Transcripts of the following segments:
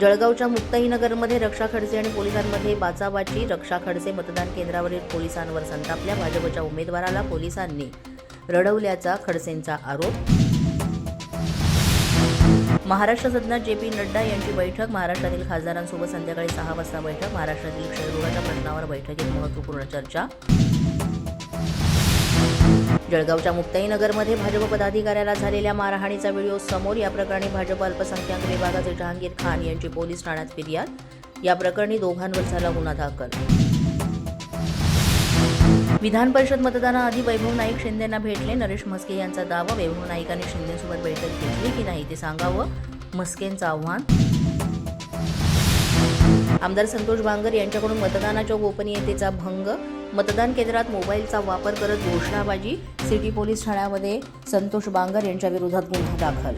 जळगावच्या मुक्ताईनगरमध्ये रक्षा खडसे आणि पोलिसांमध्ये बाचाबाची रक्षा खडसे मतदान केंद्रावरील पोलिसांवर संतापल्या भाजपच्या उमेदवाराला पोलिसांनी रडवल्याचा खडसेंचा आरोप. महाराष्ट्र सदनात जे पी नड्डा यांची बैठक महाराष्ट्रातील खासदारांसोबत संध्याकाळी सहा वाजता बैठक महाराष्ट्रातील क्षयरोगाच्या प्रश्नावर बैठकीत महत्त्वपूर्ण चर्चा. जळगावच्या मुक्ताईनगरमध्ये भाजप पदाधिकाऱ्याला झालेल्या मारहाणीचा व्हिडिओ समोर या प्रकरणी भाजप अल्पसंख्याक विभागाचे जहांगीर खान यांची पोलीस ठाण्यात फिर्याद. या प्रकरणी दोघांवर झाला गुन्हा दाखल. विधान परिषद मतदानाआधी वैभव नाईक शिंदेना भेटले. नरेश म्हस्के यांचा दावा वैभव नाईकांनी शिंदेसोबत बैठक घेतली की नाही ते सांगावं? म्हस्केंचं आव्हान? आमदार संतोष बांगर यांच्याकडून मतदानाच्या गोपनीयतेचा भंग? मतदान केंद्रात मोबाईलचा वापर करत घोषणाबाजी सिटी पोलीस ठाण्यामध्ये संतोष बांगर यांच्या विरोधात गुन्हा दाखल.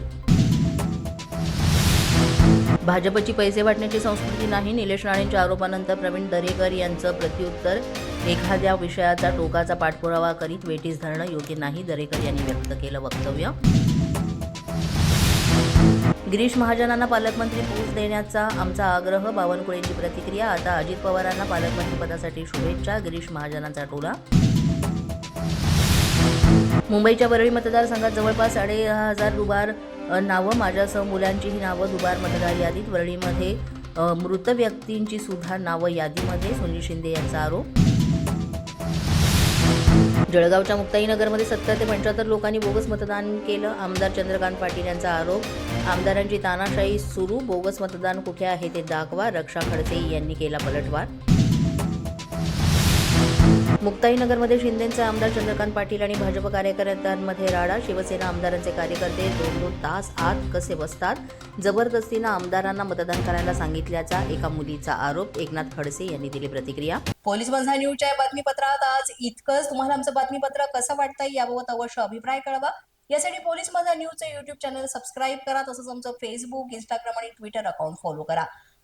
भाजपची पैसे वाटण्याची संस्कृती नाही निलेश राणेंच्या आरोपानंतर प्रवीण दरेकर यांचं प्रत्युत्तर एखाद्या विषयाचा टोकाचा पाठपुरावा करीत वेटीस धरणं योग्य नाही दरेकर यांनी व्यक्त केलं वक्तव्य. गिरीश महाजनांना पालकमंत्री पोच देण्याचा आमचा आग्रह. बावनकुळेंची प्रतिक्रिया. आता अजित पवारांना पालकमंत्रीपदासाठी शुभेच्छा. गिरीश महाजनांचा टोला. मुंबईच्या वरळी मतदारसंघात जवळपास साडे हजार दुबार नावं. माझ्यासह मुलांचीही नावं दुबार मतदार यादीत. वरळीमध्ये मृत व्यक्तींची सुद्धा नावं यादीमध्ये. सुनील शिंदे यांचा आरोप. जळगावच्या मुक्ताईनगरमध्ये सत्तर ते पंच्याहत्तर लोकांनी बोगस मतदान केलं. आमदार चंद्रकांत पाटील यांचा आरोप आमदारांची तानाशाही सुरू बोगस मतदान कुठे आहे ते दाखवा रक्षा खडसे यांनी केला पलटवार मुक्ताईनगरमध्ये शिंदेचे आमदार चंद्रकांत पाटील आणि भाजप कार्यकर्त्यांमध्ये राडा. शिवसेना आमदारांचे कार्यकर्ते दोन दोन तास आत कसे बसतात? जबरदस्तीनं आमदारांना मतदान करायला सांगितल्याचा एका मुलीचा आरोप. एकनाथ खडसे यांनी दिली प्रतिक्रिया. पोलीस बंधा न्यूजच्या बातमीपत्रात आज इतकंच. तुम्हाला आमचं बातमीपत्र कसं वाटतंय याबाबत अवश्य अभिप्राय कळवा. यासाठी पोलीस बंधा न्यूजचं युट्यूब चॅनल सबस्क्राईब करा. तसंच आमचं फेसबुक इंस्टाग्राम आणि ट्विटर अकाउंट फॉलो करा.